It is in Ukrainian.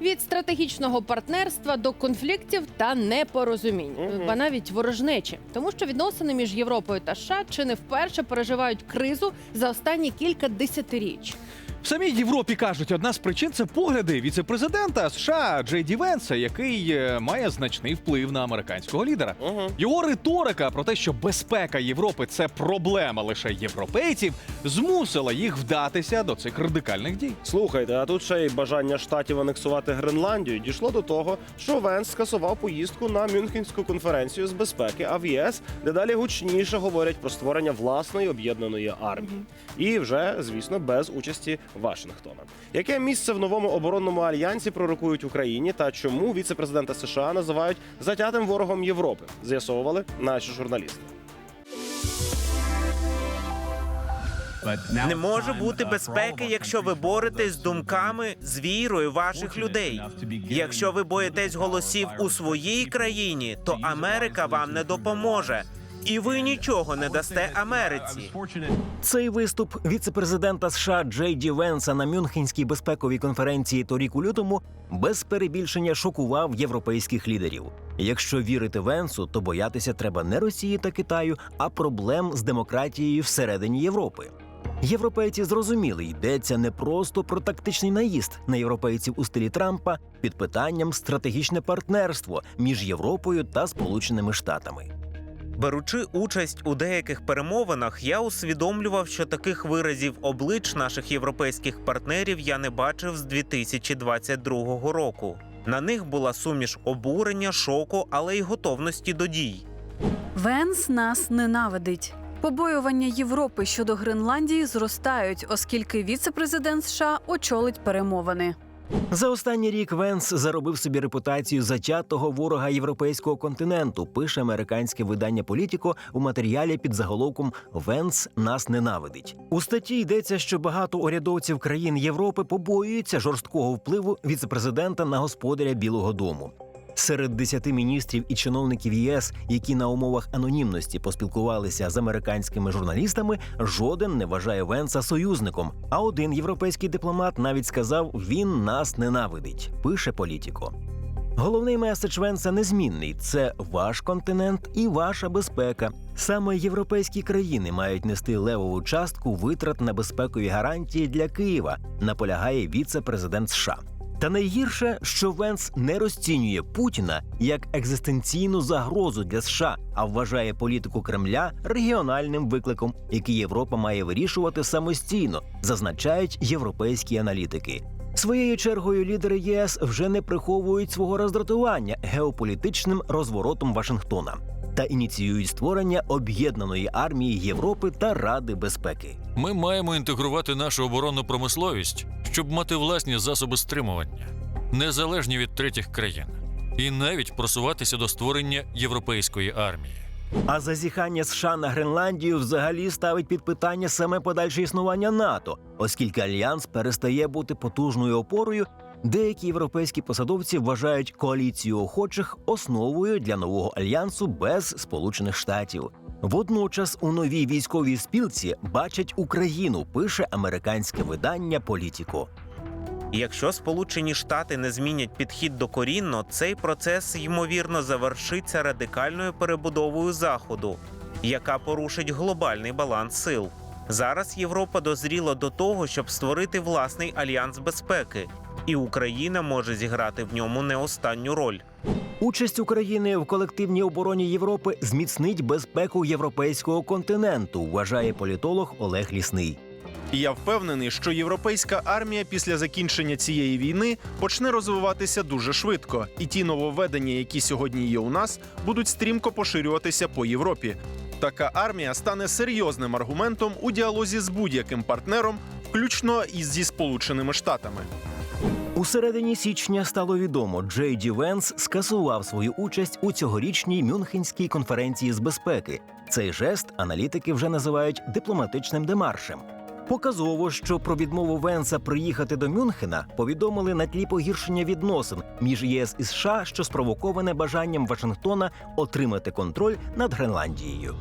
Від стратегічного партнерства до конфліктів та непорозумінь, угу. ба навіть ворожнечі, тому що відносини між Європою та США чи не вперше переживають кризу за останні кілька десятиріч. В самій Європі кажуть, одна з причин це погляди віце-президента США Джей Ді Венса, який е, має значний вплив на американського лідера. Угу. Його риторика про те, що безпека Європи це проблема лише європейців, змусила їх вдатися до цих радикальних дій. Слухайте, а тут ще й бажання штатів анексувати Гренландію дійшло до того, що Венс скасував поїздку на Мюнхенську конференцію з безпеки, а в ЄС дедалі гучніше говорять про створення власної об'єднаної армії. І вже, звісно, без участі Вашингтона. Яке місце в новому оборонному альянсі пророкують Україні та чому віце-президента США називають затятим ворогом Європи? З'ясовували наші журналісти. Не може бути безпеки, якщо ви боретесь з думками, з вірою ваших людей. Якщо ви боїтесь голосів у своїй країні, то Америка вам не допоможе. І ви нічого не дасте Америці. Цей виступ віце-президента США Джей Ді Венса на Мюнхенській безпековій конференції торік у лютому без перебільшення шокував європейських лідерів. Якщо вірити Венсу, то боятися треба не Росії та Китаю, а проблем з демократією всередині Європи. Європейці зрозуміли, йдеться не просто про тактичний наїзд на європейців у стилі Трампа під питанням стратегічне партнерство між Європою та Сполученими Штатами. Беручи участь у деяких перемовинах, я усвідомлював, що таких виразів облич наших європейських партнерів я не бачив з 2022 року. На них була суміш обурення, шоку, але й готовності до дій. Венс нас ненавидить. Побоювання Європи щодо Гренландії зростають, оскільки віце-президент США очолить перемовини. За останній рік Венс заробив собі репутацію затятого ворога європейського континенту. Пише американське видання Політіко у матеріалі під заголовком Венс нас ненавидить. У статті йдеться, що багато урядовців країн Європи побоюються жорсткого впливу віцепрезидента на господаря Білого Дому. Серед десяти міністрів і чиновників ЄС, які на умовах анонімності поспілкувалися з американськими журналістами, жоден не вважає Венса союзником. А один європейський дипломат навіть сказав: він нас ненавидить. Пише Політіко. Головний меседж Венса незмінний: це ваш континент і ваша безпека. Саме європейські країни мають нести левову частку витрат на безпекові гарантії для Києва, наполягає віце-президент США. Та найгірше, що Венс не розцінює Путіна як екзистенційну загрозу для США, а вважає політику Кремля регіональним викликом, який Європа має вирішувати самостійно, зазначають європейські аналітики. Своєю чергою лідери ЄС вже не приховують свого роздратування геополітичним розворотом Вашингтона та ініціюють створення об'єднаної армії Європи та Ради безпеки. Ми маємо інтегрувати нашу оборонну промисловість, щоб мати власні засоби стримування, незалежні від третіх країн, і навіть просуватися до створення європейської армії. А зазіхання США на Гренландію взагалі ставить під питання саме подальше існування НАТО, оскільки альянс перестає бути потужною опорою. Деякі європейські посадовці вважають коаліцію охочих основою для нового альянсу без Сполучених Штатів. Водночас у новій військовій спілці бачать Україну, пише американське видання Політіко. Якщо Сполучені Штати не змінять підхід докорінно, цей процес ймовірно завершиться радикальною перебудовою Заходу, яка порушить глобальний баланс сил. Зараз Європа дозріла до того, щоб створити власний альянс безпеки, і Україна може зіграти в ньому не останню роль. Участь України в колективній обороні Європи зміцнить безпеку європейського континенту, вважає політолог Олег Лісний. І я впевнений, що європейська армія після закінчення цієї війни почне розвиватися дуже швидко, і ті нововведення, які сьогодні є у нас, будуть стрімко поширюватися по Європі. Така армія стане серйозним аргументом у діалозі з будь-яким партнером, включно із зі Сполученими Штатами. У середині січня стало відомо, Джей Ді Венс скасував свою участь у цьогорічній Мюнхенській конференції з безпеки. Цей жест аналітики вже називають дипломатичним демаршем. Показово, що про відмову Венса приїхати до Мюнхена повідомили на тлі погіршення відносин між ЄС і США, що спровоковане бажанням Вашингтона отримати контроль над Гренландією.